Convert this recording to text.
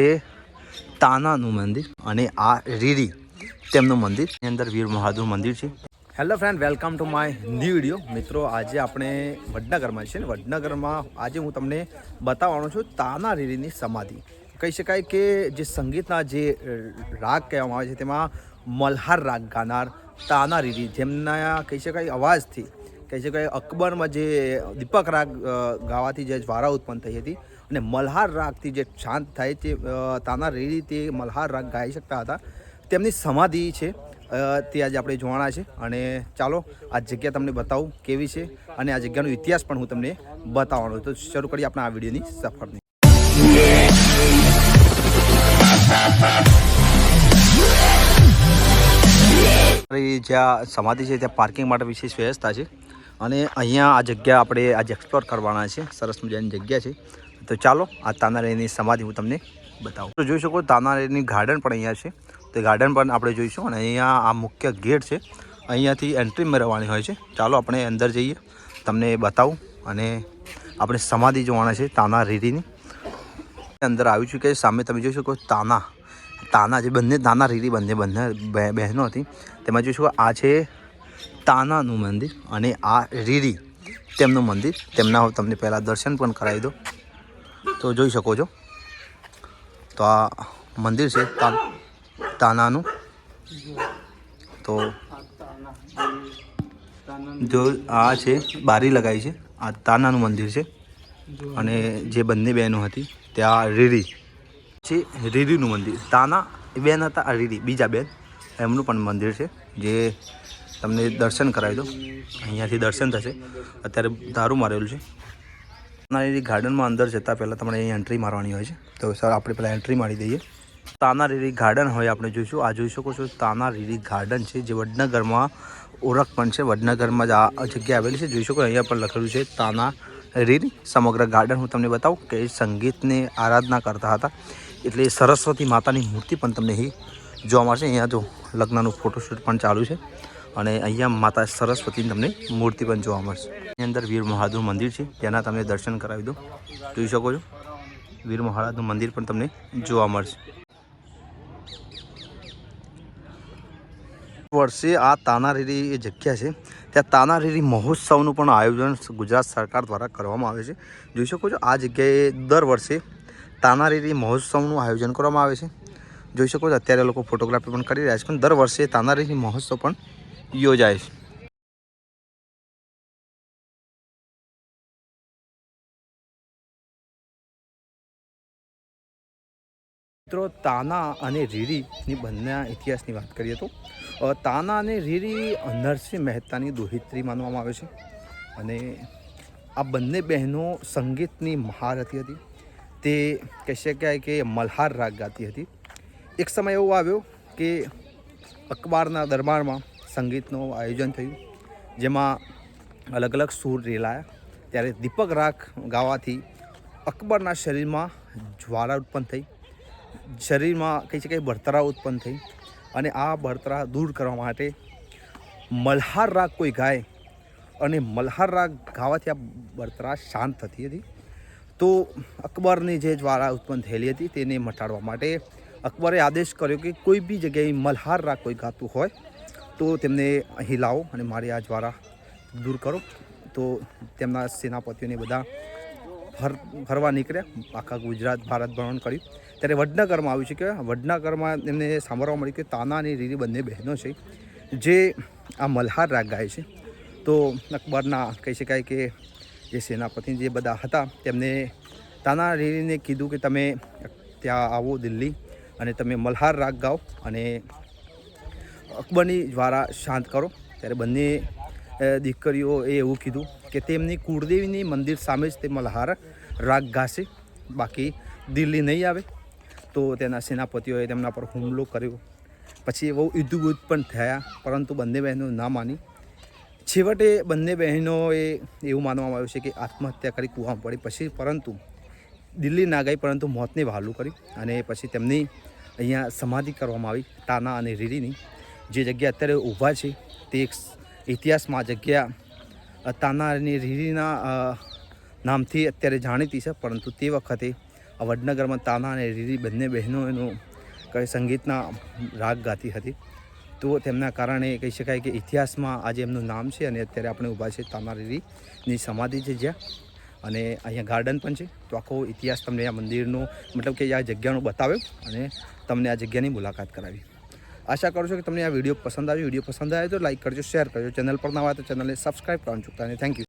એ તાનાનું મંદિર અને આ રીરી તેમનું મંદિર. એની અંદર વીર મહાદેવ મંદિર છે. Hello friend welcome to my new video મિત્રો, આજે આપણે વડનગરમાં છીએ ને વડનગરમાં આજે હું તમને બતાવવાનો છું તાના રીરીની સમાધિ. કહી શકાય કે જે સંગીતના જે રાગ કહેવામાં આવે છે તેમાં મલ્હાર રાગ ગાનાર તાના રીરી જેમના કહી શકાય અવાજથી, કહી શકાય અકબરમાં જે દીપક રાગ ગાવાથી જે જ્વારા ઉત્પન્ન થઈ હતી અને મલ્હાર રાગથી જે શાંત થાય તે તાના રેડી તે મલ્હાર રાગ ગાઈ શકતા હતા. તેમની સમાધિ છે તે આજે આપણે જોવાના છે. અને ચાલો, આ જગ્યા તમને બતાવું કેવી છે અને આ જગ્યાનો ઇતિહાસ પણ હું તમને બતાવવાનો તો શરૂ કરીએ આપણે આ વિડીયોની સફરની. જ્યાં સમાધિ છે, ત્યાં પાર્કિંગ માટે વિશેષ વ્યવસ્થા છે. અને અહીંયા આ જગ્યા આપણે આજે એક્સપ્લોર કરવાના છે. સરસ મજાની જગ્યા છે. તો ચાલો, આ તાનારીની સમાધિ હું તમને બતાવું. તો જોઈ શકો, તાનારીની ગાર્ડન પણ અહીંયા છે. તો ગાર્ડન પણ આપણે જોઈશું અને અહીંયા આ મુખ્ય ગેટ છે, અહીંયાથી એન્ટ્રી મેળવવાની હોય છે. ચાલો, આપણે અંદર જઈએ, તમને બતાવું અને આપણે સમાધિ જોવાના છે તાના રીરીની અંદર આવી છું કે સામે તમે જોઈ શકો તાના. તાના જે બંને તાના રીરી બંને બંને બહેનો હતી. તેમાં જોઈ શકો, આ છે તાનાનું મંદિર અને આ રીરી તેમનું મંદિર. તેમના તમને પહેલાં દર્શન પણ કરાવી દો તો જોઈ શકો છો. તો આ મંદિર છે તાનાનું. તો જો આ છે, બારી લગાવી છે. આ તાનાનું મંદિર છે. અને જે બંને બહેનો હતી ત્યાં રીરી છે, રીરીનું મંદિર. તાના બેન હતા, આ રીરી, બીજા બેન. એમનું પણ મંદિર છે, જે તમને દર્શન કરાવી દો અહીંયાથી દર્શન થશે. અત્યારે દારૂ મારેલું છે. તાનારીરી ગાર્ડનમાં અંદર જતાં પહેલાં તમારે અહીં એન્ટ્રી મારવાની હોય છે. તો સર, આપણે પહેલાં એન્ટ્રી મારી દઈએ. તાનારીરી ગાર્ડન હોય આપણે જોઈશું. આ જોઈ શકો છો તાનારીરી ગાર્ડન છે, જે વડનગરમાં ઓળખ પણ છે. વડનગરમાં જ આ જગ્યા આવેલી છે. જોઈ શકો અહીંયા પણ લખેલું છે, તાના રીરી સમગ્ર ગાર્ડન. હું તમને બતાવું કે સંગીતની આરાધના કરતા હતા. એટલે સરસ્વતી માતાની મૂર્તિ પણ તમને અહીં જોવા મળશે. અહીંયા જો લગ્નનું ફોટોશૂટ પણ ચાલુ છે. અને અહીંયા માતા સરસ્વતીની તમને મૂર્તિ પણ જોવા મળશે. એની અંદર વીર મહાદેવ મંદિર છે, તેના તમને દર્શન કરાવી દો જોઈ શકો છો? વીર મહારાજનું મંદિર પણ તમને જોવા મળશે. વર્ષે આ તાનારીરી એ જગ્યા છે, ત્યાં તાનારીરી મહોત્સવનું પણ આયોજન ગુજરાત સરકાર દ્વારા કરવામાં આવે છે. જોઈ શકો છો? આ જગ્યાએ દર વર્ષે તાનારીરી મહોત્સવનું આયોજન કરવામાં આવે છે. જોઈ શકો છો? અત્યારે લોકો ફોટોગ્રાફી પણ કરી રહ્યા છે, પણ દર વર્ષે તાનારીરી મહોત્સવ પણ યોજાય છે. મિત્રો, તાના અને રીરીની બંને ઇતિહાસની વાત કરીએ તો તાના અને રીરી નરસિંહ મહેતાની દોહિત્રી માનવામાં આવે છે અને આ બંને બહેનો સંગીતની મહારથી હતી તે કહી શકાય કે મલ્હાર રાગ ગાતી હતી. એક સમય એવો આવ્યો કે અખબારના દરબારમાં સંગીતનું આયોજન થયું, જેમાં અલગ અલગ સૂર રેલાયા. ત્યારે દીપક રાગ ગાવાથી અકબરના શરીરમાં જ્વાળા ઉત્પન્ન થઈ, શરીરમાં કહી શકાય બળતરા ઉત્પન્ન થઈ અને આ બળતરા દૂર કરવા માટે મલ્હાર રાગ કોઈ ગાય અને મલ્હાર રાગ ગાવાથી આ બળતરા શાંત થતી હતી. તો અકબરની જે જ્વાળા ઉત્પન્ન થયેલી હતી તેને મટાડવા માટે અકબરે આદેશ કર્યો કે કોઈ બી જગ્યાએ મલ્હાર રાગ કોઈ ગાતું હોય તો તેમને અહીં લાવો અને મારી આ જ્વારા દૂર કરો. તો તેમના સેનાપતિઓને બધા ફર ફરવા નીકળ્યા. આખા ગુજરાત, ભારત ભ્રમણ કર્યું. ત્યારે વડનગરમાં આવ્યું છે કે વડનગરમાં એમને સાંભળવા મળ્યું કે તાના અને રીરી બંને બહેનો છે, જે આ મલ્હાર રાગ ગાય છે. તો અકબરના કહી શકાય કે જે સેનાપતિ જે બધા હતા, તેમને તાના રીરીને કીધું કે તમે ત્યાં આવો દિલ્હી અને તમે મલ્હાર રાગ ગાઓ અને અકબરની દ્વારા શાંત કરો. ત્યારે બંને દીકરીઓએ એવું કીધું કે તેમની કુળદેવીની મંદિર સામે જ તે મલ્હાર રાગ ગાશે. બાકી દિલ્હી નહીં આવે. તો તેના સેનાપતિઓએ તેમના પર હુમલો કર્યો. પછી બહુ યુદ્ધ પણ થયા, પરંતુ બંને બહેનો ના માની. છેવટે બંને બહેનોએ એવું માનવામાં આવ્યું છે કે આત્મહત્યા કરી કૂવામાં પડી. પછી પરંતુ દિલ્હી ના ગઈ, પરંતુ મોતને વહાલું કરી અને પછી તેમની અહીંયા સમાધિ કરવામાં આવી, તાના અને રીરીની. જે જગ્યા અત્યારે ઊભા છે, તે એક ઇતિહાસમાં જગ્યા તાનાની તાના રીરીના નામથી અત્યારે જાણીતી છે, પરંતુ તે વખતે આ વડનગરમાં તાના અને રીરી બંને બહેનો એનું કઈ સંગીતના રાગ ગાતી હતી. તો તેમના કારણે કહી શકાય કે ઇતિહાસમાં આજે એમનું નામ છે અને અત્યારે આપણે ઊભા છે તાના રીરીની સમાધિ છે જ્યાં. અને અહીંયા ગાર્ડન પણ છે. તો આખો ઇતિહાસ તમને આ મંદિરનો, મતલબ કે આ જગ્યાનો બતાવ્યો અને તમને આ જગ્યાની મુલાકાત કરાવી. આશા કરું છું કે તમને આ વીડિયો પસંદ આવ્યો. વીડિયો પસંદ આવ્યો તો લાઈક કરજો, શેર કરજો. ચેનલ પર નવા તો ચેનલને સબસ્ક્રાઈબ કરવાનું ચૂકતા નહીં. Thank you